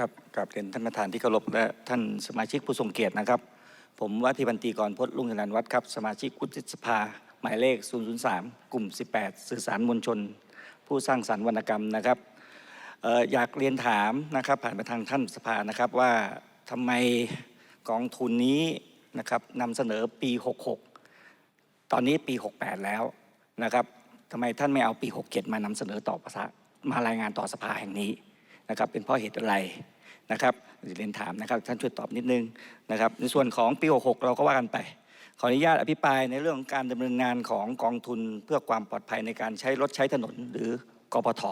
ครับกับเรียนท่านประธานที่เคารพและท่านสมาชิกผู้ทรงเกียรตินะครับ ผมว่าที่บันตีกรพจน์ลุงธนันวัฒน์ครับ สมาชิกวุฒิสภา หมายเลข 003 กลุ่ม 18 สื่อสารมวลชน ผู้สร้างสรรค์วรรณกรรมนะครับอออยากเรียนถามนะครับ ผ่านไปทางท่านสภานะครับว่าทำไมกองทุนนี้นะครับนำเสนอปี 66 ตอนนี้ปี 68 แล้วนะครับทำไมท่านไม่เอาปี 67 มานำเสนอต่อประสามารายงานต่อสภาแห่งนี้ นะครับเป็นเพราะเหตุอะไรนะครับเรียนถามนะครับท่านช่วยตอบนิดนึงนะครับในส่วนของปี 66 เราก็ว่ากันไป ขออนุญาตอภิปรายในเรื่องของการดำเนินงานของกองทุนเพื่อความปลอดภัยในการใช้รถใช้ถนนหรือกปท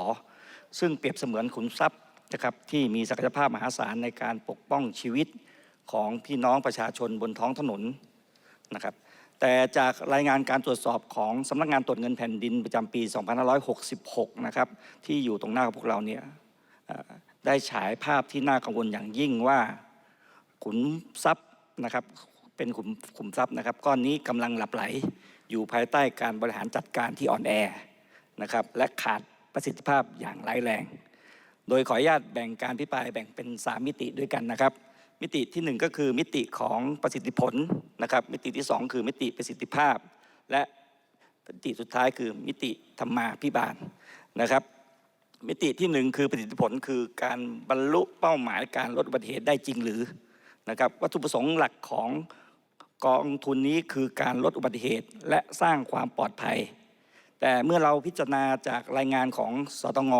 ซึ่งเปรียบเสมือนขุนทรัพย์นะครับที่มีศักยภาพมหาศาลในการปกป้องชีวิตของพี่น้องประชาชนบนท้องถนนนะครับแต่จากรายงานการตรวจสอบของสำนักงานตรวจเงินแผ่นดินประจำปี 2566 นะครับที่อยู่ตรงหน้าพวกเราเนี่ย ได้ฉายภาพที่น่ากังวลอย่างยิ่งว่าขุนทรัพย์นะครับเป็นขุมขุมทรัพย์นะครับ ก้อนนี้กำลังหลับไหล อยู่ภายใต้การบริหารจัดการที่อ่อนแอนะครับและขาดประสิทธิภาพอย่างร้ายแรง โดยขออนุญาตแบ่งการพิปรายแบ่งเป็น 3 มิติด้วยกันนะครับ มิติที่ 1 ก็คือมิติของประสิทธิผลนะครับ มิติที่ 2 คือมิติประสิทธิภาพ และมิติสุดท้ายคือมิติธรรมาพิบาลนะครับ มิติที่1คือประสิทธิผลคือการบรรลุเป้าหมายการลดอุบัติเหตุได้จริงหรือนะครับวัตถุประสงค์หลักของกองทุนนี้คือการลดอุบัติเหตุและสร้างความปลอดภัย แต่เมื่อเราพิจารณาจากรายงานของสตง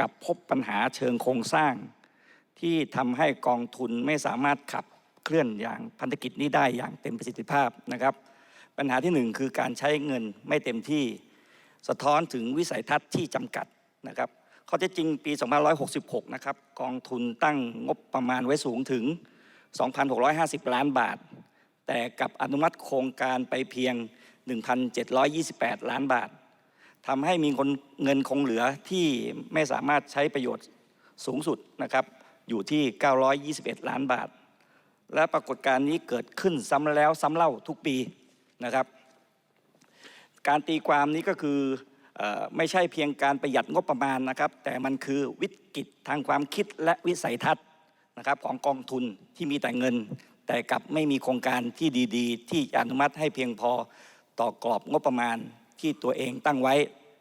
กับพบปัญหาเชิงโครงสร้าง ที่ทำให้กองทุนไม่สามารถขับเคลื่อนอย่างพันธกิจนี้ได้อย่างเต็มประสิทธิภาพนะครับ ปัญหาที่หนึ่งคือการใช้เงินไม่เต็มที่ สะท้อนถึงวิสัยทัศน์ที่จำกัดนะครับ ข้อเท็จจริงปี 2566 นะครับ กองทุนตั้งงบประมาณไว้สูงถึง 2,650 ล้านบาท แต่กับอนุมัติโครงการไปเพียง 1,728 ล้านบาททำให้มีคนเงินคงเหลือที่ไม่สามารถใช้ประโยชน์สูงสุดนะครับ อยู่ที่ 921 ล้านบาท และปรากฏการณ์นี้เกิดขึ้นซ้ำแล้วซ้ำเล่าทุกปีนะครับ การตีความนี้ก็คือ ไม่ใช่เพียงการประหยัดงบประมาณนะครับ แต่มันคือวิกฤตทางความคิดและวิสัยทัศน์นะครับของกองทุนที่มีแต่เงิน แต่กลับไม่มีโครงการที่ดี ๆ ที่อนุมัติให้เพียงพอต่อกรอบงบประมาณที่ตัวเองตั้งไว้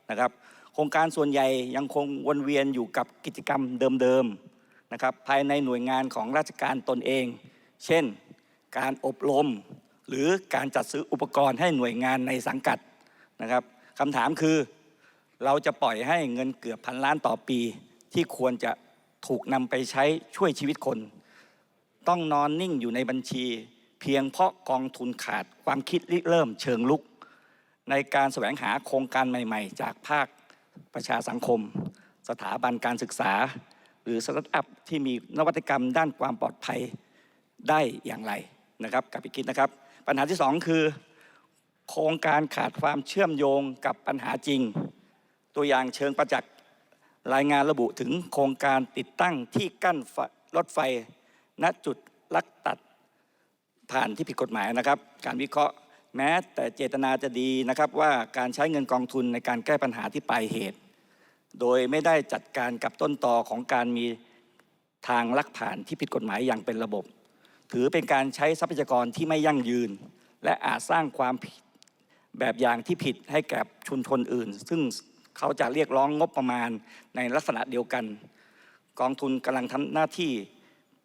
นะครับ โครงการส่วนใหญ่ยังคงวนเวียนอยู่กับกิจกรรมเดิมๆนะครับ ภายในหน่วยงานของราชการตนเอง เช่น การอบรม หรือการจัดซื้ออุปกรณ์ให้หน่วยงานในสังกัดนะครับคำถามคือ เราจะปล่อยให้เงินเกือบพันล้านต่อปี ที่ควรจะถูกนำไปใช้ช่วยชีวิตคน ต้องนอนนิ่งอยู่ในบัญชี เพียงเพราะกองทุนขาดความคิดริเริ่มเชิงลุก ในการแสวงหาโครงการใหม่ ๆ จากภาคประชาสังคม สถาบันการศึกษา หรือสตาร์ทอัพที่มีนวัตกรรมด้านความปลอดภัยได้อย่างไรนะครับกับไปคิดนะครับ ปัญหาที่สองคือ โครงการขาดความเชื่อมโยงกับปัญหาจริง ตัวอย่างเชิงประจักษ์รายงานระบุถึงโครงการติดตั้งที่กั้นรถไฟ ณจุดลักตัดผ่านที่ผิดกฎหมายนะครับ การวิเคราะห์แม้แต่เจตนาจะดีนะครับว่าการใช้เงินกองทุนในการแก้ปัญหาที่ปลายเหตุ โดยไม่ได้จัดการกับต้นตอของการมีทางลักผ่านที่ผิดกฎหมายอย่างเป็นระบบ ถือเป็นการใช้ทรัพยากรที่ไม่ยั่งยืน และอาจสร้างความผิดแบบอย่างที่ผิดให้แก่ชุมชนอื่น ซึ่ง เขาจะเรียกร้องงบประมาณในลักษณะเดียวกัน กองทุนกำลังทำหน้าที่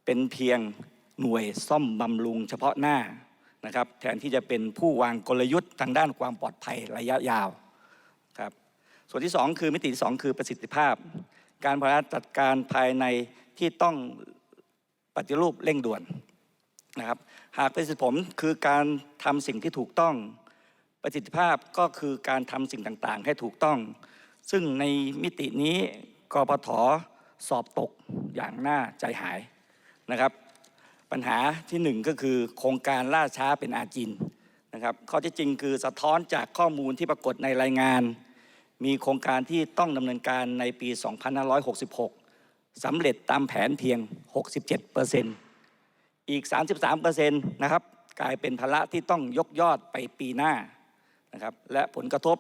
เป็นเพียงหน่วยซ่อมบำรุงเฉพาะหน้านะครับแทนที่จะเป็นผู้วางกลยุทธ์ทางด้านความปลอดภัยระยะยาวครับส่วนที่สองคือมิติที่สองคือประสิทธิภาพ การบริหารจัดการภายในที่ต้องปฏิรูปเร่งด่วนนะครับหากเประสิทธิผลคือการทำสิ่งที่ถูกต้อง ประสิทธิภาพก็คือการทำสิ่งต่างๆ ให้ถูกต้อง ซึ่งในมิตินี้กปทสอบตกอย่างน่าใจหายนะครับ ปัญหาที่หนึ่งก็คือโครงการล่าช้าเป็นอาจินนะครับข้อที่จริงคือสะท้อนจากข้อมูลที่ปรากฏในรายงาน มีโครงการที่ต้องดำเนินการในปี 2566สำเร็จตามแผนเพียง 67%อีก 33%นะครับกลายเป็นภาระที่ต้องยกยอดไปปีหน้า นะครับและผลกระทบ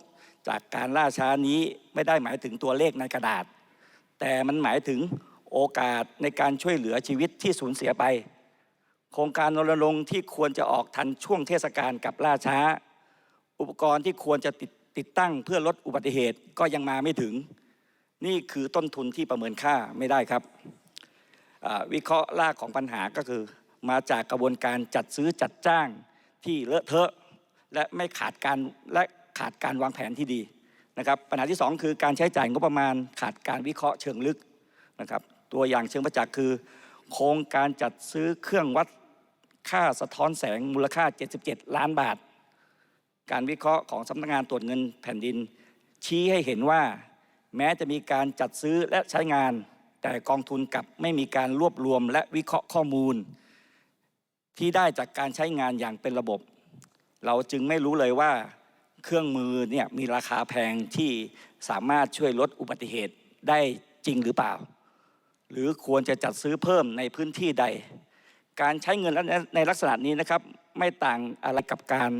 จากการล่าช้านี้ไม่ได้หมายถึงตัวเลขในกระดาษ แต่มันหมายถึงโอกาสในการช่วยเหลือชีวิตที่สูญเสียไป โครงการรณรงค์ที่ควรจะออกทันช่วงเทศกาลกับล่าช้า อุปกรณ์ที่ควรจะติดติดตั้งเพื่อลดอุบัติเหตุก็ยังมาไม่ถึง นี่คือต้นทุนที่ประเมินค่าไม่ได้ครับ วิเคราะห์รากของปัญหาก็คือ มาจากกระบวนการจัดซื้อจัดจ้างที่เลอะเทอะ และไม่ขาดการและขาดการวางแผนที่ดีนะครับปัญหาที่สองคือการใช้จ่ายงบประมาณขาดการวิเคราะห์เชิงลึกนะครับตัวอย่างเชิงประจักษ์คือ โครงการจัดซื้อเครื่องวัดค่าสะท้อนแสงมูลค่า 77 ล้านบาท การวิเคราะห์ของสำนักงานตรวจเงินแผ่นดิน ชี้ให้เห็นว่า แม้จะมีการจัดซื้อและใช้งาน แต่กองทุนกลับไม่มีการรวบรวมและวิเคราะห์ข้อมูล ที่ได้จากการใช้งานอย่างเป็นระบบ เราจึงไม่รู้เลยว่าเครื่องมือเนี่ยมีราคาแพงที่สามารถช่วยลดอุบัติเหตุได้จริงหรือเปล่า หรือควรจะจัดซื้อเพิ่มในพื้นที่ใด การใช้เงินในลักษณะนี้นะครับ ไม่ต่างอะไรกับการ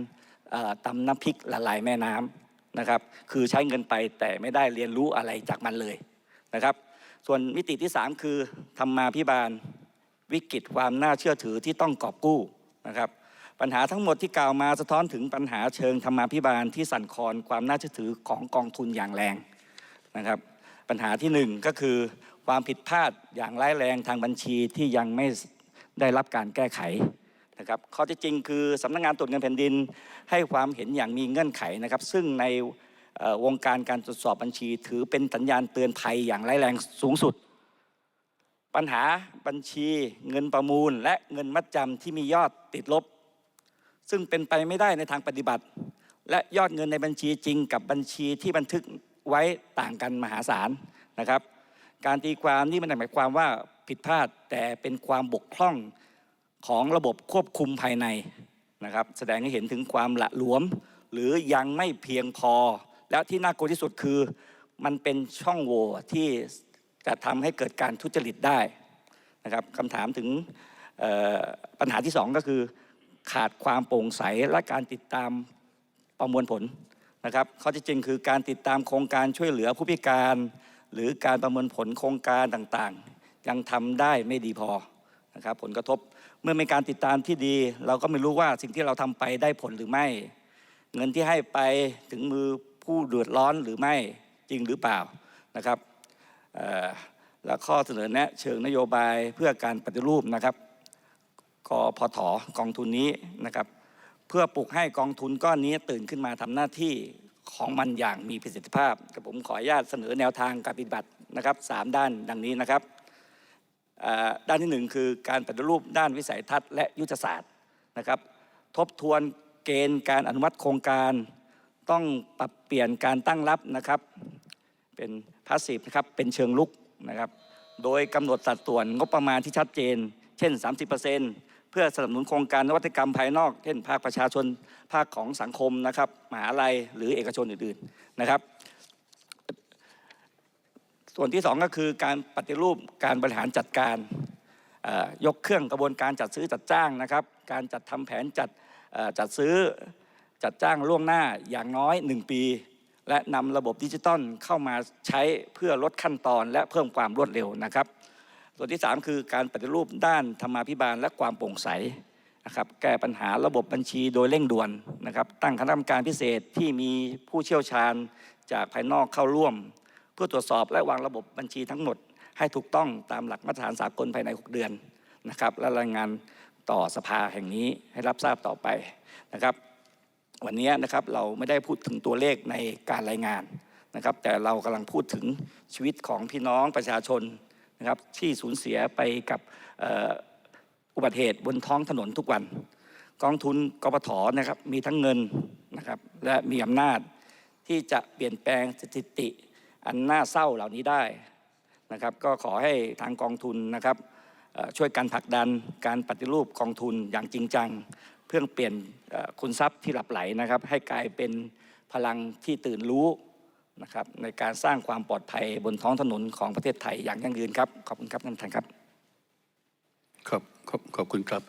ตำน้ำพริกละลายแม่น้ำนะครับ คือใช้เงินไปแต่ไม่ได้เรียนรู้อะไรจากมันเลยนะครับ ส่วนมิติที่ 3 คือธรรมาพิบาลวิกฤตความน่าเชื่อถือที่ต้องกอบกู้นะครับ ปัญหาทั้งหมดที่กล่าวมาสะท้อนถึงปัญหาเชิงธรรมาภิบาลที่สั่นคลอนความน่าเชื่อถือของกองทุนอย่างแรงนะครับ ปัญหาที่หนึ่งก็คือความผิดพลาดอย่างร้ายแรงทางบัญชีที่ยังไม่ได้รับการแก้ไขนะครับข้อที่จริงคือสำนักงานตรวจเงินแผ่นดิน ให้ความเห็นอย่างมีเงื่อนไขนะครับ ซึ่งในวงการการตรวจสอบบัญชี ถือเป็นสัญญาณเตือนภัยอย่างร้ายแรงสูงสุด ปัญหาบัญชีเงินประมูล และเงินมัดจำที่มียอดติดลบ ซึ่งเป็นไปไม่ได้ในทางปฏิบัติ และยอดเงินในบัญชีจริงกับบัญชีที่บันทึกไว้ต่างกันมหาศาลนะครับ การตีความนี่มันหมายความว่าผิดพลาดแต่เป็นความบกพร่องของระบบควบคุมภายในนะครับ แสดงให้เห็นถึงความละหลวม หรือยังไม่เพียงพอ และที่น่ากลัวที่สุดคือ มันเป็นช่องโหว่ที่จะทำให้เกิดการทุจริตได้นะครับคำถามถึงปัญหาที่สองก็คือ ขาดความโปร่งใสและการติดตามประมวลผลนะครับข้อที่จริงคือการติดตามโครงการช่วยเหลือผู้พิการ หรือการประเมินผลโครงการต่างๆ ยังทำได้ไม่ดีพอนะครับผลกระทบเมื่อมีการติดตามที่ดี เราก็ไม่รู้ว่าสิ่งที่เราทำไปได้ผลหรือไม่ เงินที่ให้ไปถึงมือผู้เดือดร้อนหรือไม่จริงหรือเปล่านะครับและข้อเสนอแนะเชิงนโยบายเพื่อการปฏิรูปนะครับ กพทกองทุนนี้นะครับ เพื่อปลุกให้กองทุนก้อนนี้ตื่นขึ้นมาทำหน้าที่ของมันอย่างมีประสิทธิภาพกับผมขออนุญาตเสนอแนวทางการปฏิบัตินะครับสามด้านดังนี้นะครับด้านที่หนึ่งคือการปฏิรูปด้านวิสัยทัศน์และยุทธศาสตร์นะครับ ทบทวนเกณฑ์การอนุมัติโครงการ ต้องปรับเปลี่ยนการตั้งรับนะครับ เป็นพาสซีฟนะครับเป็นเชิงลุกนะครับ โดยกำหนดสัดส่วนงบประมาณที่ชัดเจน เช่น 30%เพื่อสนับสนุนโครงการนวัตกรรมภายนอก เช่น ภาคประชาชนภาคของสังคมนะครับมหาลัยหรือเอกชนอื่นๆนะครับ ส่วนที่สองก็คือการปฏิรูปการบริหารจัดการยกเครื่องกระบวนการจัดซื้อจัดจ้างนะครับ การจัดทำแผนจัดจัดซื้อจัดจ้างล่วงหน้าอย่างน้อย 1 ปี และนำระบบดิจิตอลเข้ามาใช้เพื่อลดขั้นตอนและเพิ่มความรวดเร็วนะครับ ส่วนที่ 3 คือการปฏิรูปด้านธรรมาภิบาลและความโปร่งใสนะครับแก้ปัญหาระบบบัญชีโดยเร่งด่วนนะครับตั้งคณะกรรมการพิเศษที่มีผู้เชี่ยวชาญจากภายนอกเข้าร่วม เพื่อตรวจสอบและวางระบบบัญชีทั้งหมด ให้ถูกต้องตามหลักมาตรฐานสากลภายใน 6 เดือนนะครับและรายงานต่อสภาแห่งนี้ให้รับทราบต่อไปนะครับ วันนี้นะครับเราไม่ได้พูดถึงตัวเลขในการรายงานนะครับ แต่เรากำลังพูดถึงชีวิตของพี่น้องประชาชน นะครับที่สูญเสียไปกับอุบัติเหตุบนท้องถนนทุกวัน กองทุนกปทนะครับมีทั้งเงินนะครับและมีอำนาจที่จะเปลี่ยนแปลงสถิติอันน่าเศร้าเหล่านี้ได้นะครับก็ขอให้ทางกองทุนนะครับช่วยกันผลักดันการปฏิรูปกองทุนอย่างจริงจัง เพื่อเปลี่ยนคุณทรัพย์ที่หลับไหลนะครับให้กลายเป็นพลังที่ตื่นรู้ นะครับในการสร้างความปลอดภัยบนท้องถนนของประเทศไทยอย่างยั่งยืนครับ ขอบคุณครับท่านประธานครับ ครับขอบขอบคุณครับ